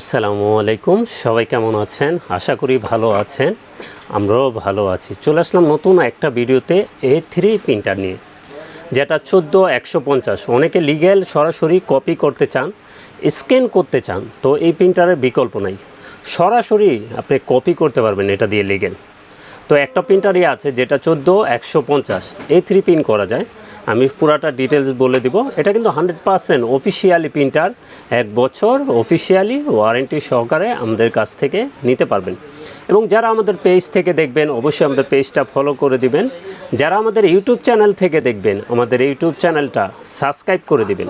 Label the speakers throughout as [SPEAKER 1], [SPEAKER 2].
[SPEAKER 1] আসসালামু আলাইকুম। সবাই কেমন আছেন? আশা করি ভালো আছেন। আমরাও ভালো আছি। চলে আসলাম নতুন একটা ভিডিওতে এ থ্রি প্রিন্টার নিয়ে, যেটা চোদ্দ একশো পঞ্চাশ। অনেকে লিগ্যাল সরাসরি কপি করতে চান স্ক্যান করতে চান, তো এই প্রিন্টারের বিকল্প নাই। সরাসরি আপনি কপি করতে পারবেন এটা দিয়ে লিগ্যাল তো একটা প্রিন্টারই আছে, যেটা চোদ্দ একশো পঞ্চাশ। এ থ্রি প্রিন্ট করা যায়। আমি পুরাটা ডিটেলস বলে দিব। এটা কিন্তু হান্ড্রেড পারসেন্ট অফিসিয়ালি প্রিন্টার এক বছর অফিসিয়ালি ওয়ারেন্টি সহকারে আমাদের কাছ থেকে নিতে পারবেন। এবং যারা আমাদের পেজ থেকে দেখবেন, অবশ্যই আমাদের পেজটা ফলো করে দিবেন। যারা আমাদের ইউটিউব চ্যানেল থেকে দেখবেন, আমাদের ইউটিউব চ্যানেলটা সাবস্ক্রাইব করে দিবেন।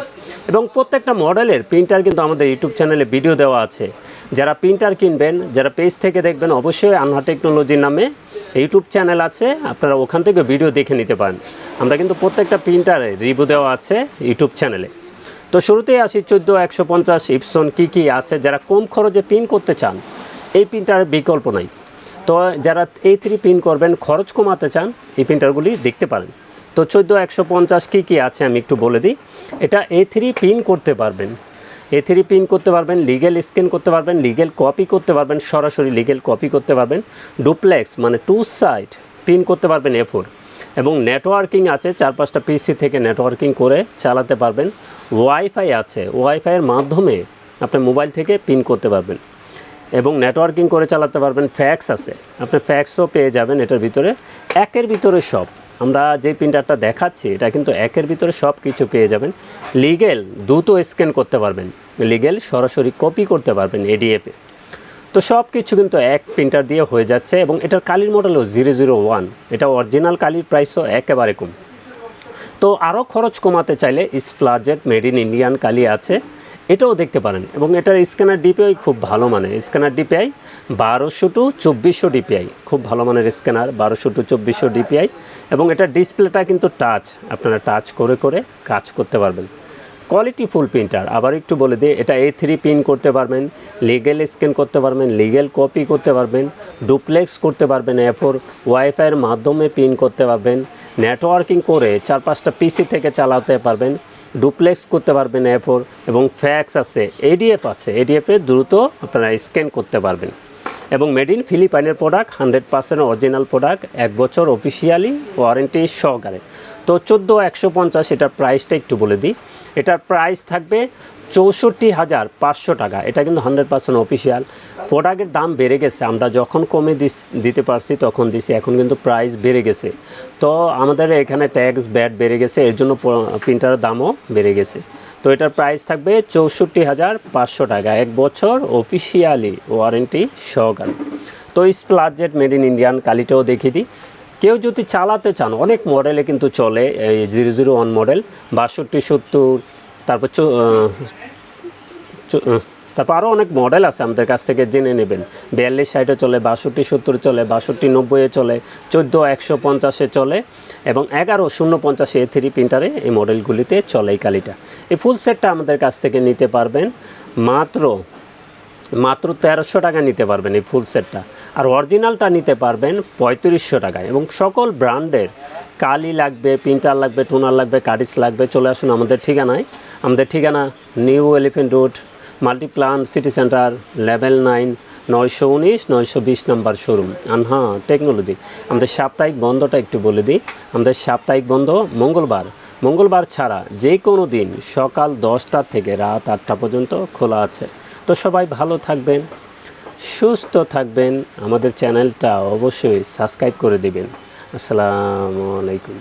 [SPEAKER 1] এবং প্রত্যেকটা মডেলের প্রিন্টার কিন্তু আমাদের ইউটিউব চ্যানেলে ভিডিও দেওয়া আছে। যারা প্রিন্টার কিনবেন, যারা পেজ থেকে দেখবেন, অবশ্যই আনহা টেকনোলজি নামে ইউটিউব চ্যানেল আছে, আপনারা ওখান থেকে ভিডিও দেখে নিতে পারেন। আমরা কিন্তু প্রত্যেকটা প্রিন্টারে রিভিউ দেওয়া আছে ইউটিউব চ্যানেলে তো শুরুতেই আসি চোদ্দ, একশো পঞ্চাশ ইপসন কী কী আছে, যারা কম খরচে প্রিন্ট করতে চান, এই প্রিন্টারের বিকল্প নাই। তো যারা এই থ্রি প্রিন্ট করবেন, খরচ কমাতে চান, এই প্রিন্টারগুলি দেখতে পারেন। তো চোদ্দ, একশো পঞ্চাশ কী কী আছে আমি একটু বলে দিই। এটা এ থ্রি প্রিন্ট করতে পারবেন। এ থ্রি প্রিন্ট করতে পারবেন লিগেল স্ক্যান করতে পারবেন লিগেল কপি করতে পারবেন, সরাসরি লিগেল কপি করতে পারবেন। ডুপ্লেক্স মানে টু সাইড প্রিন্ট করতে পারবেন এ ফোর এবং নেটওয়ার্কিং আছে চার পাঁচটা পিসি থেকে নেটওয়ার্কিং করে চালাতে পারবেন। ওয়াইফাই আছে ওয়াইফাইয়ের মাধ্যমে আপনি মোবাইল থেকে প্রিন্ট করতে পারবেন। এবং নেটওয়ার্কিং করে চালাতে পারবেন ফ্যাক্স আছে। আপনি ফ্যাক্সও পেয়ে যাবেন এটার ভিতরে। একের ভিতরে সব। আমরা যে প্রিন্টারটা দেখাচ্ছি, এটা কিন্তু একের ভিতরে সব কিছু পেয়ে যাবেন। লিগেল দ্রুত স্ক্যান করতে পারবেন। লিগেল সরাসরি কপি করতে পারবেন এডিএফে তো সব কিছু কিন্তু এক প্রিন্টার দিয়ে হয়ে যাচ্ছে এবং এটার কালির মডেলও জিরো জিরো ওয়ান এটা অরিজিনাল কালির প্রাইসও একেবারে কম। তো আরও খরচ কমাতে চাইলে স্প্লাজেট মেড ইন ইন্ডিয়ান কালি আছে, এটাও দেখতে পারেন। এবং এটার স্ক্যানার ডিপিআই খুব ভালো মানের। স্ক্যানার ডিপিআই বারোশো টু চব্বিশশো ডিপিআই খুব ভালো মানের স্ক্যানার বারোশো টু চব্বিশশো ডিপিআই এবং এটার ডিসপ্লেটা কিন্তু টাচ আপনারা টাচ করে করে কাজ করতে পারবেন। কোয়ালিটি ফুল প্রিন্টার আবার একটু বলে দিই এটা এ থ্রি প্রিন্ট করতে পারবেন লিগেল স্ক্যান করতে পারবেন লিগেল কপি করতে পারবেন ডুপ্লেক্স করতে পারবেন এ ফোর ওয়াইফাইয়ের মাধ্যমে প্রিন্ট করতে পারবেন নেটওয়ার্কিং করে চার পাঁচটা পিসি থেকে চালাতে পারবেন ডুপ্লেক্স করতে পারবেন এ ফোর এবং ফ্যাক্স আছে এডিএফ আছে এডিএফে দ্রুত আপনারা স্ক্যান করতে পারবেন। এবং মেড ইন ফিলিপাইনের product hundred percent original product এক বছর অফিসিয়ালি ওয়ারেন্টি সহকারে। তো চোদ্দ একশো পঞ্চাশ, এটার প্রাইসটা একটু বলে দিই। এটার প্রাইস থাকবে চৌষট্টি হাজার পাঁচশো টাকা। এটা কিন্তু হান্ড্রেড পার্সেন্ট অফিসিয়াল প্রোডাক্টের দাম বেড়ে গেছে। আমরা যখন কমে দিস, দিতে পারছি, তখন দিছি। এখন কিন্তু প্রাইস বেড়ে গেছে। তো আমাদের এখানে ট্যাক্স ব্যাট বেড়ে গেছে। এর জন্য প্রিন্টারের দামও বেড়ে গেছে। তো এটার প্রাইস থাকবে চৌষট্টি হাজার পাঁচশো টাকা। এক বছর অফিসিয়ালি ওয়ারেন্টি সহকারে। তো স্প্লাজেট মেড ইন ইন্ডিয়ান কালিটাও দেখিয়ে দিই। কেউ যদি চালাতে চান, অনেক মডেলে কিন্তু চলে এই জিরো জিরো ওয়ান মডেল বাষট্টি সত্তর, তারপর তারপর আরও অনেক মডেল আছে আমাদের কাছ থেকে জেনে নেবেন। বিয়াল্লিশ সাইডে চলে, বাষট্টি সত্তর চলে, বাষট্টি নব্বইয়ে চলে, চোদ্দ একশো পঞ্চাশে চলে এবং এগারো শূন্য পঞ্চাশে এ থ্রি প্রিন্টারে এই মডেলগুলিতে চলে এই কালিটা। এই ফুল সেটটা আমাদের কাছ থেকে নিতে পারবেন। মাত্র মাত্র তেরোশো টাকা নিতে পারবেন এই ফুল সেটটা আর অরিজিনালটা নিতে পারবেন পঁয়ত্রিশশো টাকায় এবং সকল ব্র্যান্ডের কালি লাগবে, প্রিন্টার লাগবে, টোনার লাগবে কারিস লাগবে, চলে আসুন আমাদের ঠিকানায়। আমাদের ঠিকানা new Elephant Road Multiplan City Centre level nine নয়শো উনিশ, নয়শো বিশ নাম্বার শোরুম আনহা টেকনোলজি আমাদের সাপ্তাহিক বন্ধটা একটু বলে দিই। আমাদের সাপ্তাহিক বন্ধ মঙ্গলবার। মঙ্গলবার ছাড়া যে কোনো দিন সকাল দশটা থেকে রাত আটটা পর্যন্ত খোলা আছে। তো সবাই ভালো থাকবেন, সুস্থ থাকবেন। আমাদের চ্যানেলটা অবশ্যই সাবস্ক্রাইব করে দেবেন। আসসালামু আলাইকুম।